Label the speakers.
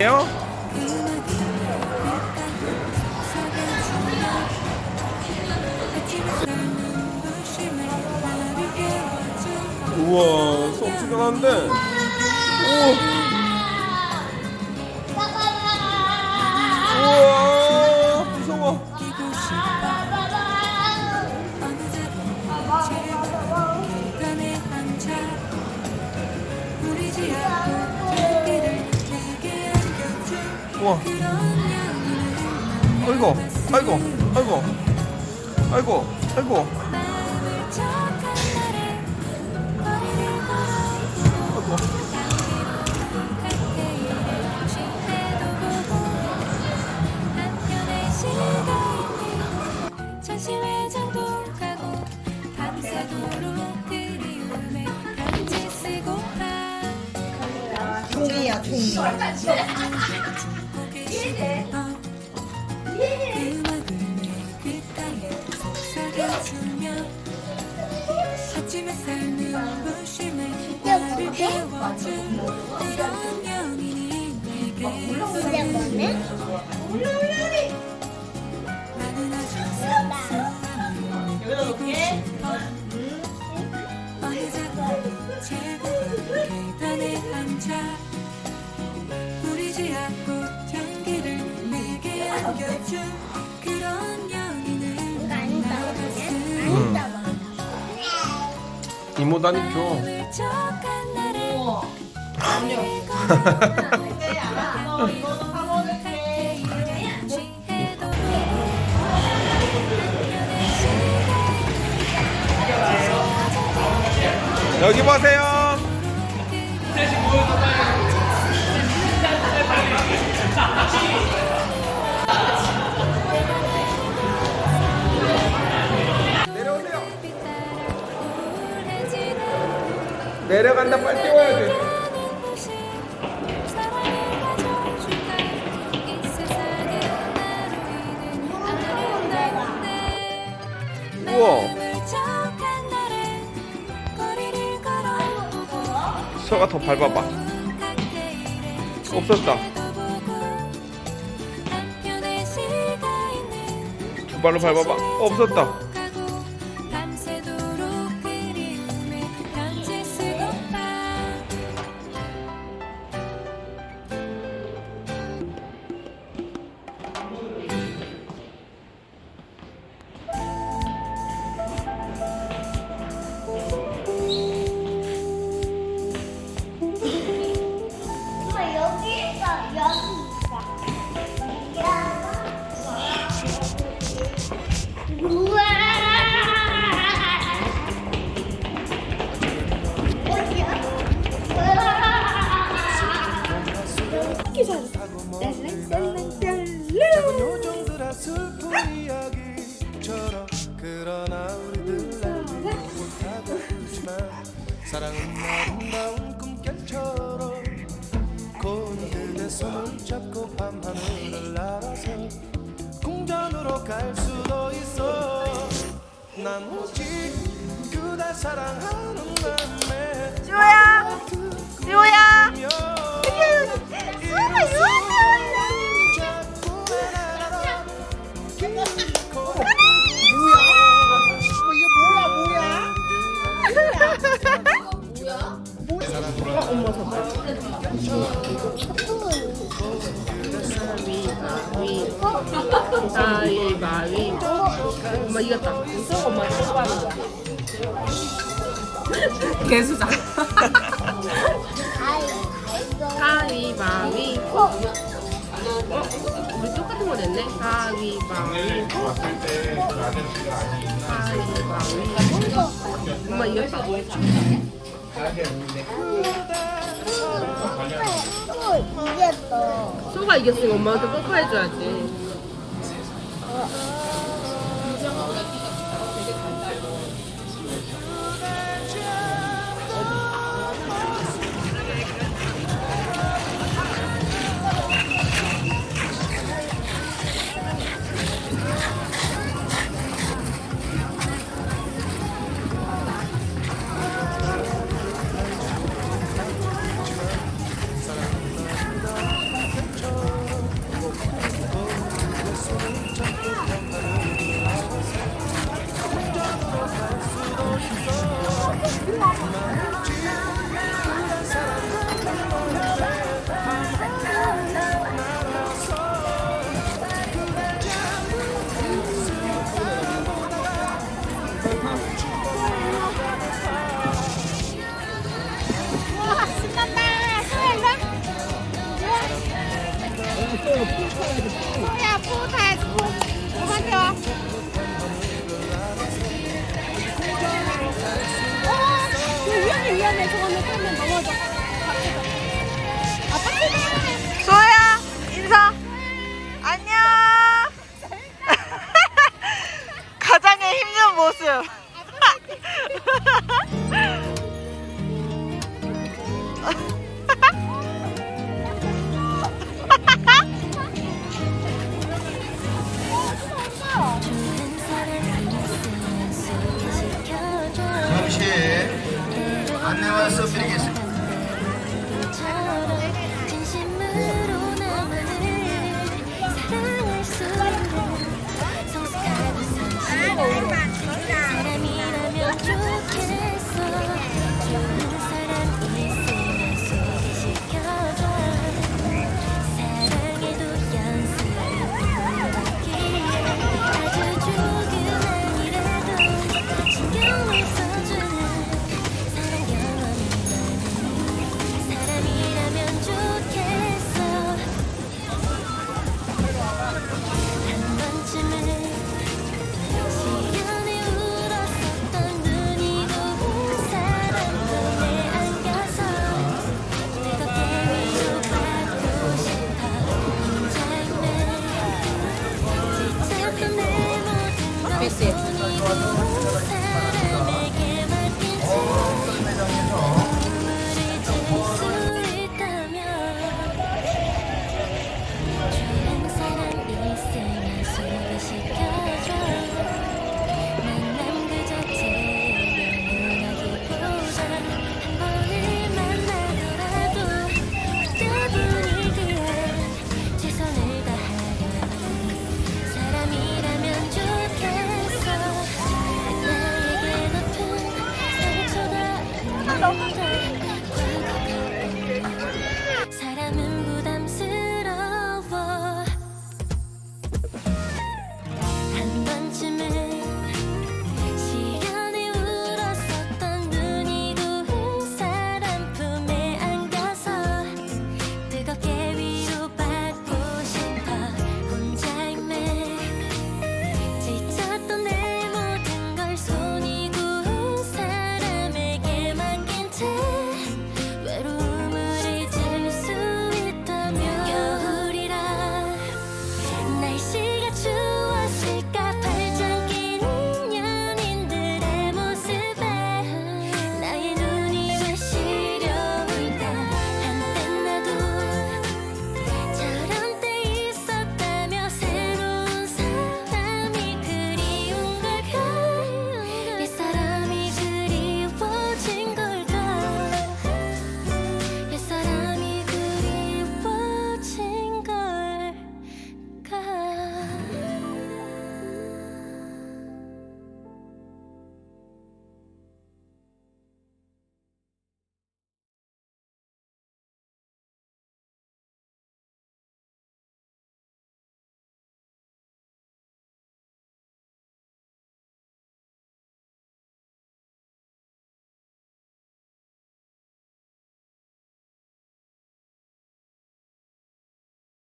Speaker 1: 요? 우와 엄청난데. 우 아이고
Speaker 2: 종이야 종이
Speaker 3: 이 계단에 앉아 우리 향기를 내게? 안겨준 그런 연인을 만나봤음.
Speaker 1: 이모 다니죠 여기 보세요. 내려오세요. 내려간다. 빨리 뛰어야 돼 서가 더 밟아봐. 없었다. 두 발로 밟아봐. 없었다
Speaker 4: 사랑은 아름다운 꿈결처럼 그대 손을 잡고 밤하늘을 날아서 궁전으로 갈 수도 있어. 난 오직 그대 사랑하는 지호야 지호야
Speaker 5: 가위바위보 엄마 이겼다 엄마 거야 개수다. 가위바위보 어? 우리 똑같은 거 냈네. 가위바위보 가위바위보 엄마 이겼다.
Speaker 6: 이겼어
Speaker 5: 소가 이겼으니까 엄마한테 뽀뽀해줘야지 Gracias. 키스. 잠시 그 안내와 서드리겠습니다. 你抓